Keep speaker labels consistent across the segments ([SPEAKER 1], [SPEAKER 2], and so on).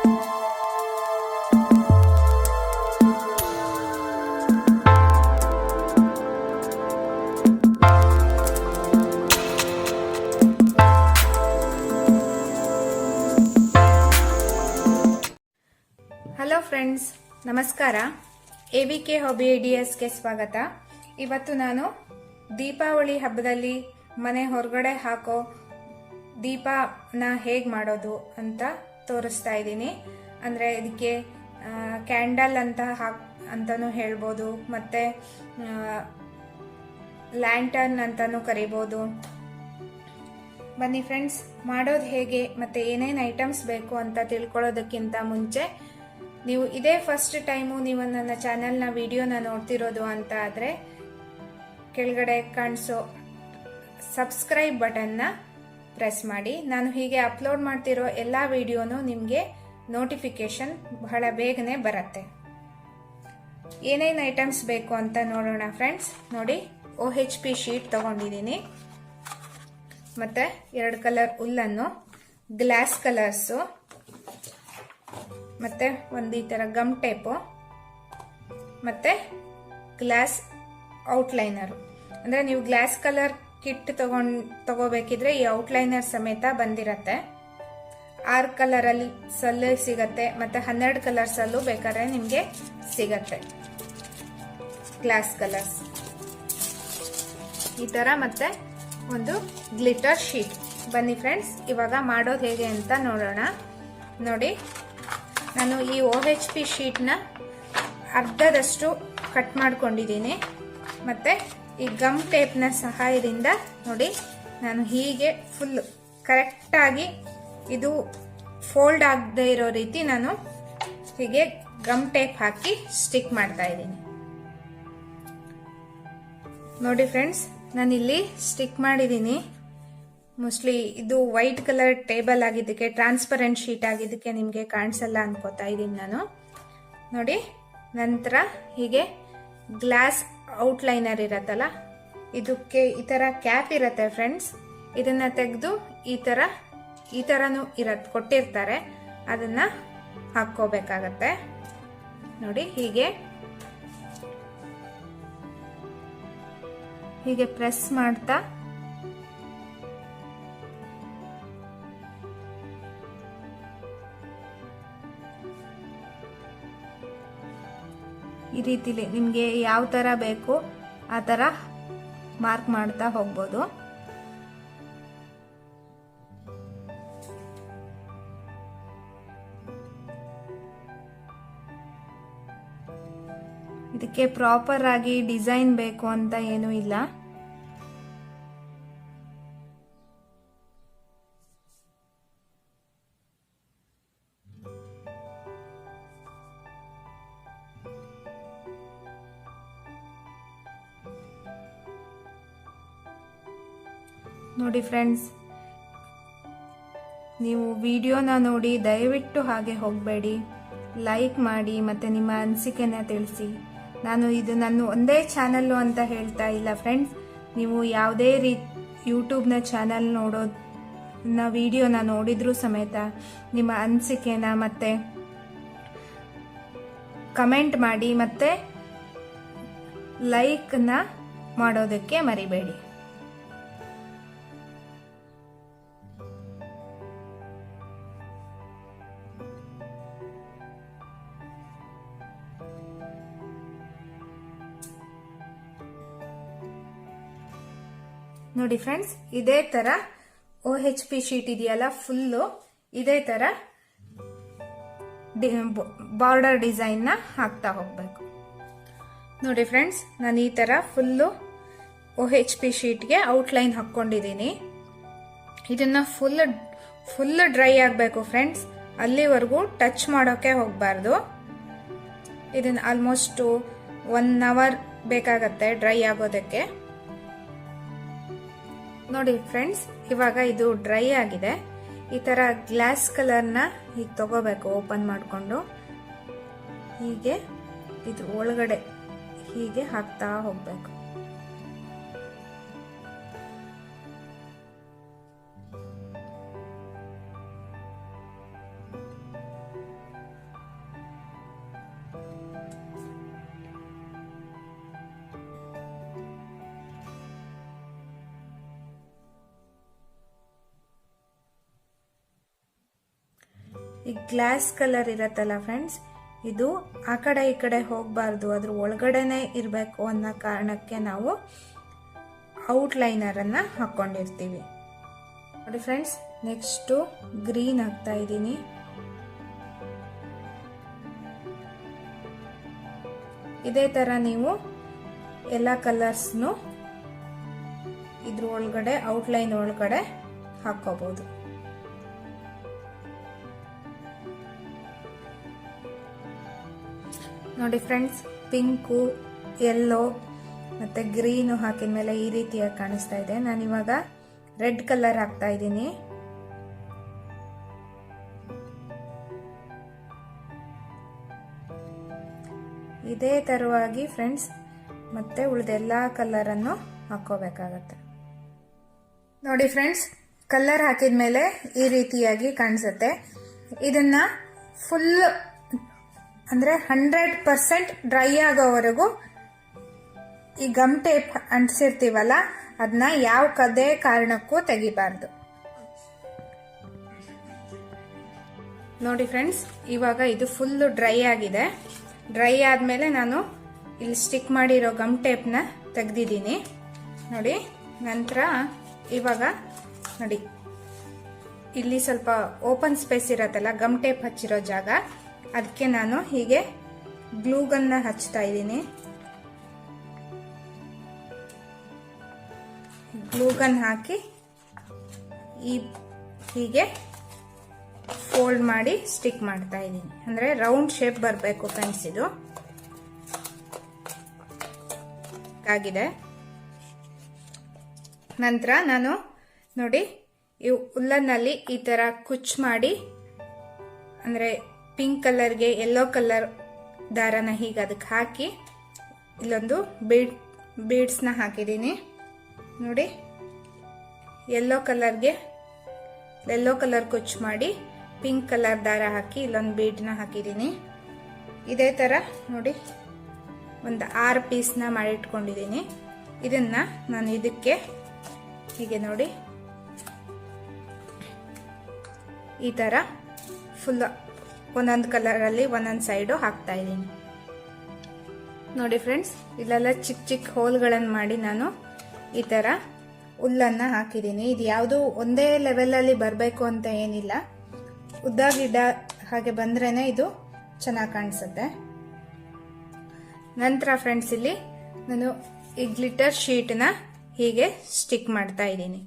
[SPEAKER 1] Hello friends ನಮಸ್ಕಾರ. A V K hobby ಐಡಿಯಾಸ್ಗೆ ಸ್ವಾಗತ. ಇವತ್ತು ನಾನು ದೀಪಾವಳಿ ಹಬ್ಬದಲ್ಲಿ ಮನೆ ಹೊರಗಡೆ ಹಾಕೋ ದೀಪನ ಹೇಗೆ ಮಾಡೋದು ಅಂತ ತೋರಿಸ್ತಾ ಇದ್ದೀನಿ. ಅಂದರೆ ಇದಕ್ಕೆ ಕ್ಯಾಂಡಲ್ ಅಂತ ಹಾಕ್ ಅಂತಲೂ ಹೇಳ್ಬೋದು. ಮತ್ತು ಲ್ಯಾಂಟರ್ನ್ ಅಂತಲೂ ಕರಿಬೋದು. ಬನ್ನಿ ಫ್ರೆಂಡ್ಸ್, ಮಾಡೋದು ಹೇಗೆ, ಮತ್ತು ಏನೇನು ಐಟಮ್ಸ್ ಬೇಕು ಅಂತ ತಿಳ್ಕೊಳ್ಳೋದಕ್ಕಿಂತ ಮುಂಚೆ, ನೀವು ಇದೇ ಫಸ್ಟ್ ಟೈಮು ನೀವು ನನ್ನ ಚಾನೆಲ್ನ ವಿಡಿಯೋನ ನೋಡ್ತಿರೋದು ಅಂತ ಆದರೆ, ಕೆಳಗಡೆ ಕಾಣಿಸೋ ಸಬ್ಸ್ಕ್ರೈಬ್ ಬಟನ್ನ ಪ್ರೆಸ್ ಮಾಡಿ. ನಾನು ಹೀಗೆ ಅಪ್ಲೋಡ್ ಮಾಡ್ತಿರೋ ಎಲ್ಲ ವಿಡಿಯೋನು ನಿಮಗೆ ನೋಟಿಫಿಕೇಶನ್ ಬಹಳ ಬೇಗನೆ ಬರುತ್ತೆ. ಏನೇನು ಐಟಮ್ಸ್ ಬೇಕು ಅಂತ ನೋಡೋಣ ಫ್ರೆಂಡ್ಸ್ ನೋಡಿ ಓ ಹೆಚ್ ಪಿ ಶೀಟ್ ತಗೊಂಡಿದ್ದೀನಿ. ಮತ್ತೆ ಎರಡು ಕಲರ್ ಹುಲ್ಲನ್ನು ಗ್ಲಾಸ್ ಕಲರ್ಸು ಮತ್ತೆ ಒಂದು ಈ ಥರ ಗಮ್ ಟೇಪು ಮತ್ತೆ ಗ್ಲಾಸ್ ಔಟ್ಲೈನರು ಅಂದರೆ ನೀವು ಗ್ಲಾಸ್ ಕಲರ್ ಕಿಟ್ ತಗೊಂಡ್ ತಗೋಬೇಕಿದ್ರೆ ಈ ಔಟ್ಲೈನರ್ ಸಮೇತ ಬಂದಿರತ್ತೆ. ಆರು ಕಲರಲ್ಲಿ ಸಲ್ಲು ಸಿಗತ್ತೆ, ಮತ್ತೆ ಹನ್ನೆರಡು ಕಲರ್ಸಲ್ಲೂ ಬೇಕಾದ್ರೆ ನಿಮಗೆ ಸಿಗತ್ತೆ. ಗ್ಲಾಸ್ ಕಲರ್ಸ್ ಈ ಥರ ಮತ್ತೆ ಒಂದು ಗ್ಲಿಟರ್ ಶೀಟ್ ಬನ್ನಿ ಫ್ರೆಂಡ್ಸ್ ಇವಾಗ ಮಾಡೋದು ಹೇಗೆ ಅಂತ ನೋಡೋಣ. ನೋಡಿ, ನಾನು ಈ ಓ ಎಚ್ ಪಿ ಶೀಟ್ನ ಅರ್ಧದಷ್ಟು ಕಟ್ ಮಾಡ್ಕೊಂಡಿದ್ದೀನಿ. ಮತ್ತು ಈ ಗಮ್ ಟೇಪ್ನ ಸಹಾಯದಿಂದ ನೋಡಿ ನಾನು ಹೀಗೆ ಫುಲ್ ಕರೆಕ್ಟಾಗಿ ಇದು ಫೋಲ್ಡ್ ಆಗದೆ ಇರೋ ರೀತಿ ನಾನು ಹೀಗೆ ಗಮ್ ಟೇಪ್ ಹಾಕಿ ಸ್ಟಿಕ್ ಮಾಡ್ತಾ ಇದ್ದೀನಿ. ನೋಡಿ ಫ್ರೆಂಡ್ಸ್ ನಾನಿಲ್ಲಿ ಸ್ಟಿಕ್ ಮಾಡಿದ್ದೀನಿ. ಮೋಸ್ಟ್ಲಿ ಇದು ವೈಟ್ ಕಲರ್ ಟೇಬಲ್ ಆಗಿದ್ದಕ್ಕೆ ಟ್ರಾನ್ಸ್ಪರೆಂಟ್ ಶೀಟ್ ಆಗಿದ್ದಕ್ಕೆ ನಿಮಗೆ ಕಾಣಿಸಲ್ಲ ಅನ್ಕೋತಾ ಇದ್ದೀನಿ ನಾನು. ನೋಡಿ, ನಂತರ ಹೀಗೆ ಗ್ಲಾಸ್ ಔಟ್ಲೈನರ್ ಇರತ್ತಲ್ಲ? ಇದಕ್ಕೆ ಈ ಥರ ಕ್ಯಾಪ್ ಇರತ್ತೆ ಫ್ರೆಂಡ್ಸ್ ಇದನ್ನ ತೆಗೆದು ಈ ಥರ ಈ ಥರನೂ ಇರತ್, ಕೊಟ್ಟಿರ್ತಾರೆ. ಅದನ್ನ ಹಾಕ್ಕೋಬೇಕಾಗತ್ತೆ. ನೋಡಿ, ಹೀಗೆ. ಹೀಗೆ ಪ್ರೆಸ್ ಮಾಡ್ತಾ ಈ ರೀತಿಲಿ ನಿಮಗೆ ಯಾವ ಥರ ಬೇಕು ಆ ಥರ ಮಾರ್ಕ್ ಮಾಡ್ತಾ ಹೋಗ್ಬೋದು. ಇದಕ್ಕೆ ಪ್ರಾಪರ್ ಆಗಿ ಡಿಸೈನ್ ಬೇಕು ಅಂತ ಏನೂ ಇಲ್ಲ. ನೋಡಿ ಫ್ರೆಂಡ್ಸ್ ನೀವು ವಿಡಿಯೋನ ನೋಡಿ ದಯವಿಟ್ಟು ಹಾಗೆ ಹೋಗಬೇಡಿ. ಲೈಕ್ ಮಾಡಿ ಮತ್ತು ನಿಮ್ಮ ಅನಿಸಿಕೆನ ತಿಳಿಸಿ. ನಾನು ಇದು ನನ್ನ ಒಂದೇ ಚಾನಲ್ಲು ಅಂತ ಹೇಳ್ತಾ ಇಲ್ಲ ಫ್ರೆಂಡ್ಸ್ ನೀವು ಯಾವುದೇ ರೀ ಯೂಟ್ಯೂಬ್ನ ಚಾನಲ್ ನೋಡೋದನ್ನ ವಿಡಿಯೋನ ನೋಡಿದ್ರೂ ಸಮೇತ ನಿಮ್ಮ ಅನಿಸಿಕೆನ ಮತ್ತೆ ಕಮೆಂಟ್ ಮಾಡಿ ಮತ್ತೆ ಲೈಕ್ನ ಮಾಡೋದಕ್ಕೆ ಮರಿಬೇಡಿ. ನೋಡಿ ಫ್ರೆಂಡ್ಸ್, ಇದೇ ತರ ಓ ಹೆಚ್ ಪಿ ಶೀಟ್ ಇದೆಯಲ್ಲ ಫುಲ್ಲು ಇದೇ ತರ ಬಾರ್ಡರ್ ಡಿಸೈನ್ನ ಹಾಕ್ತಾ ಹೋಗ್ಬೇಕು. ನೋಡಿ ಫ್ರೆಂಡ್ಸ್, ನಾನು ಈ ತರ ಫುಲ್ಲು ಓ ಹೆಚ್ ಪಿ ಶೀಟ್ಗೆ ಔಟ್ಲೈನ್ ಹಾಕೊಂಡಿದ್ದೀನಿ ಇದನ್ನ ಫುಲ್ ಫುಲ್ ಡ್ರೈ ಆಗಬೇಕು ಫ್ರೆಂಡ್ಸ್. ಅಲ್ಲಿವರೆಗೂ ಟಚ್ ಮಾಡೋಕೆ ಹೋಗಬಾರ್ದು. ಇದನ್ನ ಆಲ್ಮೋಸ್ಟ್ ಒನ್ ಅವರ್ ಬೇಕಾಗತ್ತೆ ಡ್ರೈ ಆಗೋದಕ್ಕೆ. ನೋಡಿ ಫ್ರೆಂಡ್ಸ್, ಇವಾಗ ಇದು ಡ್ರೈ ಆಗಿದೆ. ಈ ತರ ಗ್ಲಾಸ್ ಕಲರ್ನ ಹೀಗೆ ತಗೋಬೇಕು, ಓಪನ್ ಮಾಡಿಕೊಂಡು. ಹೀಗೆ ಇದ್ರ ಒಳಗಡೆ ಹೀಗೆ ಹಾಕ್ತಾ ಹೋಗ್ಬೇಕು. ಈ ಗ್ಲಾಸ್ ಕಲರ್ ಇರತ್ತಲ್ಲ ಫ್ರೆಂಡ್ಸ್ ಇದು ಆ ಕಡೆ ಈ ಕಡೆ ಹೋಗಬಾರ್ದು. ಅದ್ರ ಒಳಗಡೆನೆ ಇರಬೇಕು ಅನ್ನೋ ಕಾರಣಕ್ಕೆ ನಾವು ಔಟ್ಲೈನರನ್ನು ಹಾಕ್ಕೊಂಡಿರ್ತೀವಿ ನೋಡಿ ಫ್ರೆಂಡ್ಸ್ ನೆಕ್ಸ್ಟು ಗ್ರೀನ್ ಹಾಕ್ತಾ ಇದ್ದೀನಿ. ಇದೇ ಥರ ನೀವು ಎಲ್ಲ ಕಲರ್ಸ್ನು ಇದ್ರ ಒಳಗಡೆ ಔಟ್ಲೈನ್ ಒಳಗಡೆ ಹಾಕೋಬಹುದು ನೋಡಿ ಫ್ರೆಂಡ್ಸ್, ಪಿಂಕು ಯೆಲ್ಲೋ ಮತ್ತು ಗ್ರೀನು ಹಾಕಿದ ಮೇಲೆ ಈ ರೀತಿಯಾಗಿ ಕಾಣಿಸ್ತಾ ಇದೆ. ನಾನು ಇವಾಗ ರೆಡ್ ಕಲರ್ ಹಾಕ್ತಾ ಇದ್ದೀನಿ. ಇದೇ ತರವಾಗಿ ಫ್ರೆಂಡ್ಸ್, ಮತ್ತೆ ಉಳಿದೆಲ್ಲ ಕಲರನ್ನು ಹಾಕೋಬೇಕಾಗತ್ತೆ. ನೋಡಿ ಫ್ರೆಂಡ್ಸ್, ಕಲರ್ ಹಾಕಿದ ಮೇಲೆ ಈ ರೀತಿಯಾಗಿ ಕಾಣಿಸುತ್ತೆ. ಇದನ್ನ ಫುಲ್ ಅಂದ್ರೆ ಹಂಡ್ರೆಡ್ ಪರ್ಸೆಂಟ್ ಡ್ರೈ ಆಗೋವರೆಗೂ ಈ ಗಮ್ ಟೇಪ್ ಅಂಟಿಸಿರ್ತೀವಲ್ಲ ಅದನ್ನ ಯಾವ ಕದೇ ಕಾರಣಕ್ಕೂ ತೆಗಿಬಾರ್ದು. ನೋಡಿ ಫ್ರೆಂಡ್ಸ್ ಇವಾಗ ಇದು ಫುಲ್ ಡ್ರೈ ಆಗಿದೆ. ಡ್ರೈ ಆದಮೇಲೆ ನಾನು ಇಲ್ಲಿ ಸ್ಟಿಕ್ ಮಾಡಿರೋ ಗಮ್ ಟೇಪ್ನ ತೆಗ್ದಿದ್ದೀನಿ. ನೋಡಿ, ನಂತರ ಇವಾಗ ನೋಡಿ, ಇಲ್ಲಿ ಸ್ವಲ್ಪ ಓಪನ್ ಸ್ಪೇಸ್ ಇರತ್ತಲ್ಲ ಗಮ್ ಟೇಪ್ ಹಚ್ಚಿರೋ ಜಾಗ. ಅದಕ್ಕೆ ನಾನು ಹೀಗೆ ಗ್ಲೂಗನ್ನ ಹಚ್ತಾ ಇದ್ದೀನಿ. ಗ್ಲೂಗನ್ ಹಾಕಿ ಈ ಹೀಗೆ ಫೋಲ್ಡ್ ಮಾಡಿ ಸ್ಟಿಕ್ ಮಾಡ್ತಾ ಇದ್ದೀನಿ. ಅಂದ್ರೆ ರೌಂಡ್ ಶೇಪ್ ಬರಬೇಕು ಫ್ರೆಂಡ್ಸ್ ಇದು. ಆಗಿದೆ. ನಂತರ ನಾನು ನೋಡಿ ಈ ಉಲ್ಲನ್ನಲ್ಲಿ ಈ ತರ ಕುಚ್ ಮಾಡಿ, ಅಂದ್ರೆ ಪಿಂಕ್ ಕಲರ್ಗೆ ಯೆಲ್ಲೋ ಕಲರ್ ದಾರನ ಹೀಗೆ ಅದಕ್ಕೆ ಹಾಕಿ ಇಲ್ಲೊಂದು ಬೀಡ್ ಬೀಡ್ಸ್ನ ಹಾಕಿದ್ದೀನಿ. ನೋಡಿ ಯೆಲ್ಲೋ ಕಲರ್ಗೆ ಯೆಲ್ಲೋ ಕಲರ್ ಕುಚ್ ಮಾಡಿ ಪಿಂಕ್ ಕಲರ್ ದಾರ ಹಾಕಿ ಇಲ್ಲೊಂದು ಬೀಡ್ನ ಹಾಕಿದ್ದೀನಿ. ಇದೇ ಥರ ನೋಡಿ, ಒಂದು ಆರು ಪೀಸ್ನ ಮಾಡಿಟ್ಕೊಂಡಿದ್ದೀನಿ. ಇದನ್ನ ನಾನು ಇದಕ್ಕೆ ಹೀಗೆ ನೋಡಿ, ಈ ಥರ ಫುಲ್ ಒಂದೊಂದು ಕಲರಲ್ಲಿ ಒಂದೊಂದು ಸೈಡು ಹಾಕ್ತಾ ಇದ್ದೀನಿ. ನೋಡಿ ಫ್ರೆಂಡ್ಸ್ ಇಲ್ಲೆಲ್ಲ ಚಿಕ್ಕ ಚಿಕ್ಕ ಹೋಲ್ಗಳನ್ನು ಮಾಡಿ ನಾನು ಈ ಥರ ಹುಲ್ಲನ್ನು ಹಾಕಿದ್ದೀನಿ. ಇದು ಯಾವುದು ಒಂದೇ ಲೆವೆಲಲ್ಲಿ ಬರಬೇಕು ಅಂತ ಏನಿಲ್ಲ. ಉದ್ದ ಗಿಡ್ಡ ಹಾಗೆ ಬಂದ್ರೇನೆ ಇದು ಚೆನ್ನಾಗಿ ಕಾಣಿಸುತ್ತೆ. ನಂತರ ಫ್ರೆಂಡ್ಸ್ ಇಲ್ಲಿ ನಾನು ಈ ಗ್ಲಿಟರ್ ಶೀಟ್ನ ಹೀಗೆ ಸ್ಟಿಕ್ ಮಾಡ್ತಾ ಇದ್ದೀನಿ.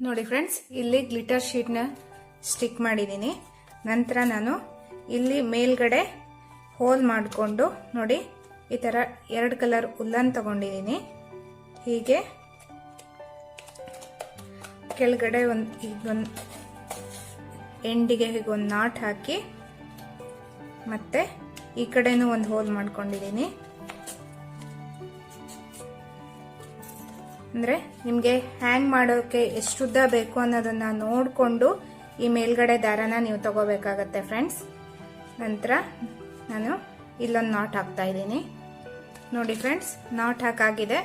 [SPEAKER 1] ನೋಡಿ ಫ್ರೆಂಡ್ಸ್ ಇಲ್ಲಿ ಗ್ಲಿಟರ್ ಶೀಟ್ನ ಸ್ಟಿಕ್ ಮಾಡಿದ್ದೀನಿ ನಂತರ ನಾನು ಇಲ್ಲಿ ಮೇಲ್ಗಡೆ ಹೋಲ್ ಮಾಡಿಕೊಂಡು ನೋಡಿ, ಈ ಥರ ಎರಡು ಕಲರ್ ಉಲ್ಲನ್ ತಗೊಂಡಿದ್ದೀನಿ ಹೀಗೆ ಕೆಳಗಡೆ ಒಂದು ಈಗೊಂದು ಎಂಡಿಗೆ ಹೀಗೆ ಒಂದು ನಾಟ್ ಹಾಕಿ ಮತ್ತೆ ಈ ಕಡೆನೂ ಒಂದು ಹೋಲ್ ಮಾಡ್ಕೊಂಡಿದ್ದೀನಿ ಅಂದರೆ ನಿಮಗೆ ಹ್ಯಾಂಗ್ ಮಾಡೋಕ್ಕೆ ಎಷ್ಟು ಉದ್ದ ಬೇಕು ಅನ್ನೋದನ್ನು ನೋಡಿಕೊಂಡು ಈ ಮೇಲ್ಗಡೆ ದಾರನ ನೀವು ತಗೋಬೇಕಾಗತ್ತೆ ಫ್ರೆಂಡ್ಸ್ ನಂತರ ನಾನು ಇಲ್ಲೊಂದು ನಾಟ್ ಹಾಕ್ತಾ ಇದ್ದೀನಿ. ನೋಡಿ ಫ್ರೆಂಡ್ಸ್ ನಾಟ್ ಹಾಕಾಗಿದೆ.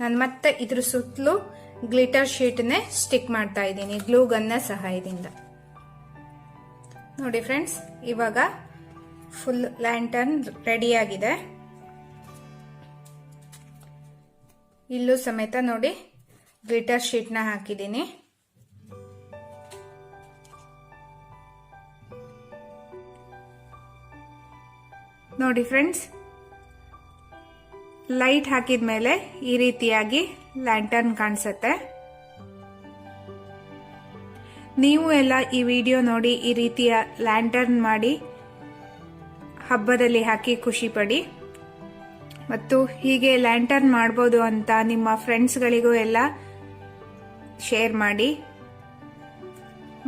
[SPEAKER 1] ನಾನು ಮತ್ತೆ ಇದ್ರ ಸುತ್ತಲೂ ಗ್ಲಿಟರ್ ಶೀಟ್ನೇ ಸ್ಟಿಕ್ ಮಾಡ್ತಾ ಇದ್ದೀನಿ ಗ್ಲೂ ಗನ್ನ ಸಹಾಯದಿಂದ. ನೋಡಿ ಫ್ರೆಂಡ್ಸ್ ಇವಾಗ ಫುಲ್ ಲ್ಯಾಂಟರ್ನ್ ರೆಡಿಯಾಗಿದೆ ಇಲ್ಲೂ ಸಮೇತ ನೋಡಿ ಗ್ಲಿಟರ್ ಶೀಟ್ನ ಹಾಕಿದ್ದೀನಿ. ನೋಡಿ ಫ್ರೆಂಡ್ಸ್. ಲೈಟ್ ಹಾಕಿದ ಮೇಲೆ ಈ ರೀತಿಯಾಗಿ ಲ್ಯಾಂಟರ್ನ್ ಕಾಣಿಸುತ್ತೆ. ನೀವು ಎಲ್ಲ ಈ ವಿಡಿಯೋ ನೋಡಿ ಈ ರೀತಿಯ ಲ್ಯಾಂಟರ್ನ್ ಮಾಡಿ ಹಬ್ಬದಲ್ಲಿ ಹಾಕಿ ಖುಷಿ ಪಡಿ. ಮತ್ತು ಹೀಗೆ ಲ್ಯಾಂಟರ್ನ್ ಮಾಡ್ಬೋದು ಅಂತ ನಿಮ್ಮ ಫ್ರೆಂಡ್ಸ್ಗಳಿಗೂ ಎಲ್ಲ ಶೇರ್ ಮಾಡಿ.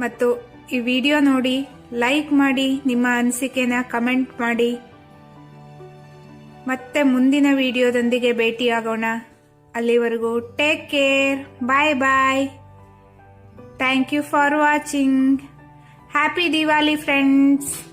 [SPEAKER 1] ಮತ್ತು ಈ ವಿಡಿಯೋ ನೋಡಿ ಲೈಕ್ ಮಾಡಿ, ನಿಮ್ಮ ಅನಿಸಿಕೆನ ಕಮೆಂಟ್ ಮಾಡಿ. ಮತ್ತೆ ಮುಂದಿನ ವಿಡಿಯೋದೊಂದಿಗೆ ಭೇಟಿಯಾಗೋಣ. ಅಲ್ಲಿವರೆಗೂ take care bye bye thank you for watching happy Diwali friends